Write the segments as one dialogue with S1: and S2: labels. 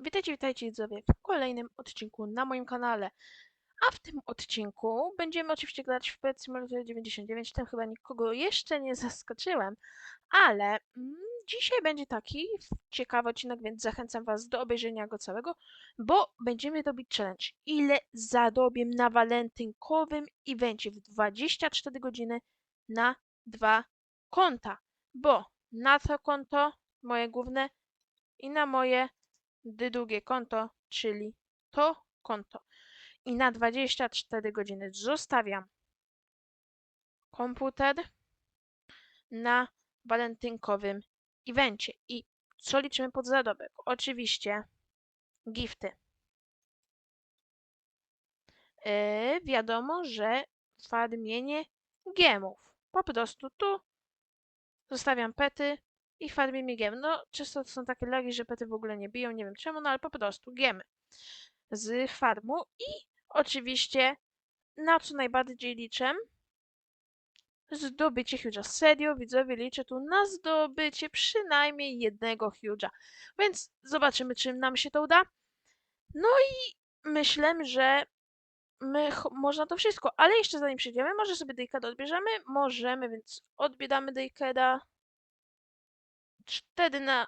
S1: Witajcie, witajcie widzowie w kolejnym odcinku na moim kanale. A w tym odcinku będziemy oczywiście grać w Pet Simulator 99, tam chyba nikogo jeszcze nie zaskoczyłem, ale mm, dzisiaj będzie taki ciekawy odcinek, więc zachęcam was do obejrzenia go całego, bo będziemy robić challenge. Ile zarobię na walentynkowym evencie w 24 godziny na dwa konta, bo na to konto moje główne i na moje drugie konto, czyli to konto. I na 24 godziny zostawiam komputer na walentynkowym evencie. I co liczymy pod zarobek? Oczywiście gifty. Yy, wiadomo, że farmienie gemów. Po prostu tu zostawiam pety, i farmie migiem. No, często to są takie lagi, że pety w ogóle nie biją, nie wiem czemu, no ale po prostu giemy z farmu i oczywiście na co najbardziej liczę zdobycie huge'a. Serio, widzowie, liczę tu na zdobycie przynajmniej jednego huge'a. Więc zobaczymy, czym nam się to uda. No i myślę, że my, można to wszystko, ale jeszcze zanim przejdziemy, może sobie Daykeda odbierzemy? Możemy, więc odbieramy Daykeda. 4 na...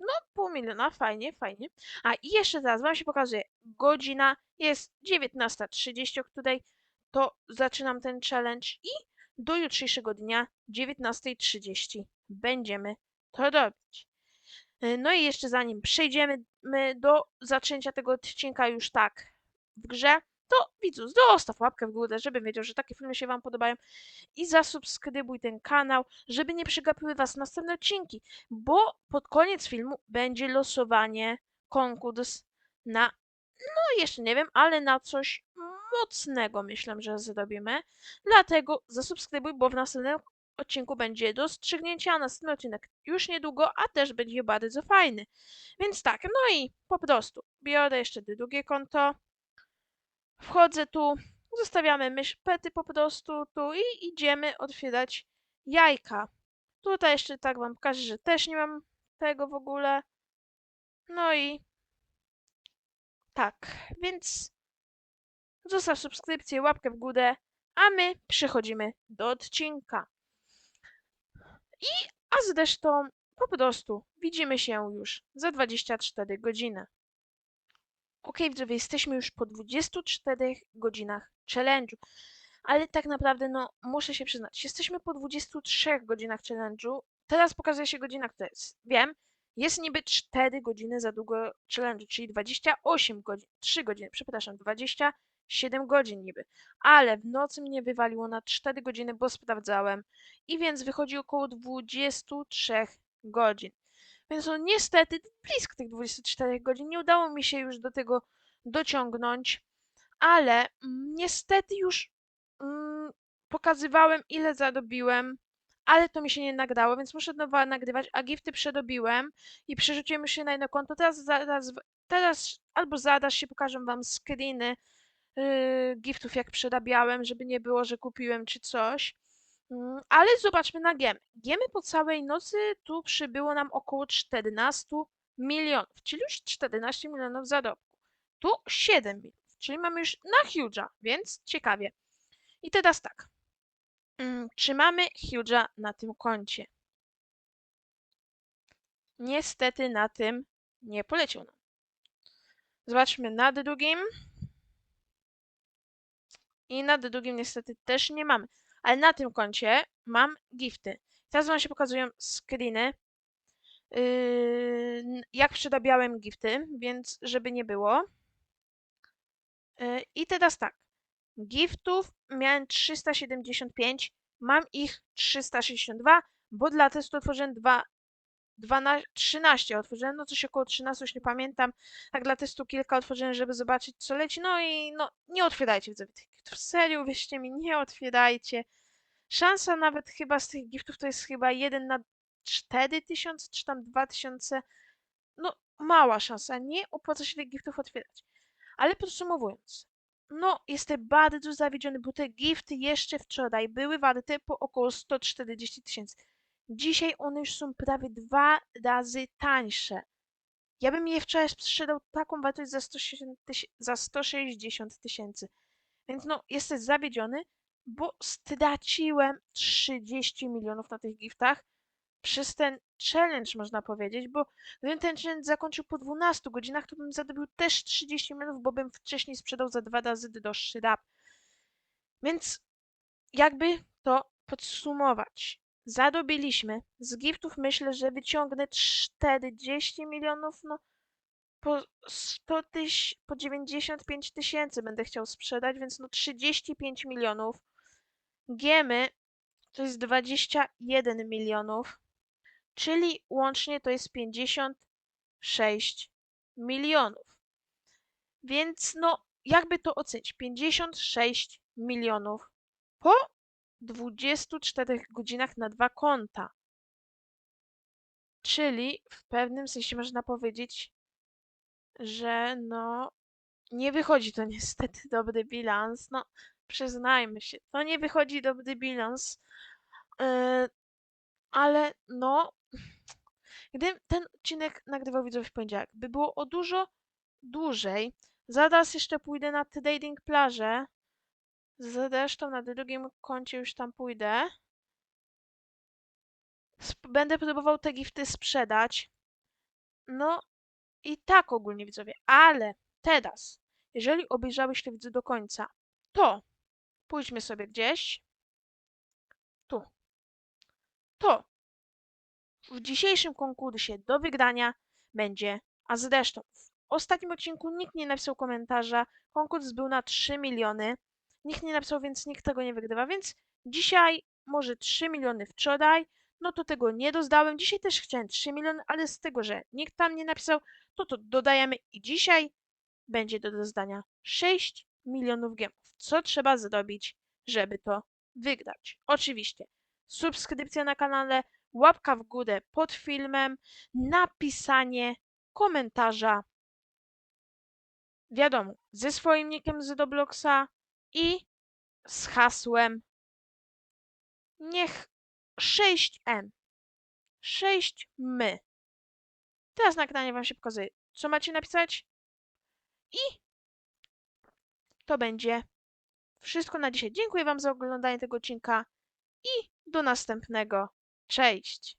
S1: No, pół miliona, fajnie, fajnie. A i jeszcze teraz wam się pokazuje, godzina jest 19.30, o której to zaczynam ten challenge i do jutrzejszego dnia 19.30 będziemy to robić. E, no i jeszcze zanim przejdziemy do zaczęcia tego odcinka już tak w grze, to widzu, zostaw łapkę w górę, żebym wiedział, że takie filmy się Wam podobają i zasubskrybuj ten kanał, żeby nie przegapiły Was następne odcinki, bo pod koniec filmu będzie losowanie, konkurs na, no jeszcze nie wiem, ale na coś mocnego myślę, że zrobimy. Dlatego zasubskrybuj, bo w następnym odcinku będzie rozstrzygnięcie, a następny odcinek już niedługo, a też będzie bardzo fajny. Więc tak, no i po prostu biorę jeszcze drugie konto, Wchodzę tu, zostawiamy mysz pety po prostu tu i idziemy otwierać jajka. Tutaj jeszcze tak wam pokażę, że też nie mam tego w ogóle. No i tak, więc zostaw subskrypcję, łapkę w górę, a my przechodzimy do odcinka. I, a zresztą po prostu widzimy się już za 24 godziny. Ok, widzowie, jesteśmy już po 24 godzinach challenge'u. Ale tak naprawdę, no, muszę się przyznać, jesteśmy po 23 godzinach challenge'u. Teraz pokazuje się godzina, która jest. Wiem, jest niby 4 godziny za długo challenge'u, czyli 28 godzin, 3 godziny, przepraszam, 27 godzin niby. Ale w nocy mnie wywaliło na 4 godziny, bo sprawdzałem. I więc wychodzi około 23 godzin. Więc no niestety blisko tych 24 godzin nie udało mi się już do tego dociągnąć, ale mm, niestety już mm, pokazywałem ile zarobiłem, ale to mi się nie nagrało, więc muszę nowa nagrywać, a gifty przedobiłem i przerzuciłem się na jedno konto. Teraz, teraz albo zaraz się pokażę wam screeny yy, giftów jak przerabiałem, żeby nie było, że kupiłem czy coś. Mm, ale zobaczmy na giemy. Giemy po całej nocy tu przybyło nam około 14 milionów, czyli już 14 milionów zarobku. Tu 7 milionów, czyli mamy już na Huge'a, więc ciekawie. I teraz tak. Mm, czy mamy Huge'a na tym koncie? Niestety na tym nie poleciał nam. Zobaczmy na drugim. I na drugim niestety też nie mamy. Ale na tym koncie mam gifty. Teraz wam się pokazują screeny, yy, jak przedabiałem gifty, więc żeby nie było. Yy, I teraz tak. Giftów miałem 375, mam ich 362, bo dla testu otworzyłem 2, 12, 13 otworzyłem, no coś około 13, już nie pamiętam. Tak dla testu kilka otworzyłem, żeby zobaczyć co leci. No i no nie otwierajcie widzowie tych giftów. Serio, wierzcie mi, nie otwierajcie. Szansa nawet chyba z tych giftów to jest chyba 1 na 4000 czy tam 2000. No mała szansa, nie opłaca się tych giftów otwierać. Ale podsumowując, no jestem bardzo zawiedziony, bo te gifty jeszcze wczoraj były warte po około 140 tysięcy. Dzisiaj one już są prawie dwa razy tańsze. Ja bym je wczoraj sprzedał taką wartość za 160 tyś- za 160 tysięcy. Więc no, jesteś zawiedziony, bo straciłem 30 milionów na tych giftach przez ten challenge, można powiedzieć, bo gdybym ten challenge zakończył po 12 godzinach, to bym zarobił też 30 milionów, bo bym wcześniej sprzedał za dwa razy droższy rap. Więc jakby to podsumować. Zarobiliśmy z giftów myślę, że wyciągnę 40 milionów, no po 100 tyś, po 95 tysięcy będę chciał sprzedać, więc no 35 milionów. Giemy to jest 21 milionów, czyli łącznie to jest 56 milionów. Więc no, jakby to ocenić? 56 milionów po 24 godzinach na dwa konta. Czyli w pewnym sensie można powiedzieć, że no nie wychodzi to niestety dobry bilans. No, przyznajmy się, to nie wychodzi dobry bilans. Yy, ale no, gdybym ten odcinek nagrywał widzowie w poniedziałek, by było o dużo dłużej. Zaraz jeszcze pójdę na trading plażę. Zresztą na drugim koncie już tam pójdę. Będę próbował te gifty sprzedać. No i tak ogólnie widzowie, ale teraz, jeżeli obejrzałeś to widzę do końca, to pójdźmy sobie gdzieś. Tu. To w dzisiejszym konkursie do wygrania będzie, a zresztą w ostatnim odcinku nikt nie napisał komentarza, konkurs był na 3 miliony, nikt nie napisał, więc nikt tego nie wygrywa, więc dzisiaj może 3 miliony wczoraj, no to tego nie dozdałem, dzisiaj też chciałem 3 miliony, ale z tego, że nikt tam nie napisał, to to dodajemy i dzisiaj będzie do dozdania 6 milionów gemów. Co trzeba zrobić, żeby to wygrać? Oczywiście subskrypcja na kanale, łapka w górę pod filmem, napisanie komentarza, wiadomo, ze swoim nickiem z Robloxa i z hasłem niech 6M, 6 my. Teraz na ekranie wam się pokazuje, co macie napisać i to będzie wszystko na dzisiaj. Dziękuję wam za oglądanie tego odcinka i do następnego. Cześć!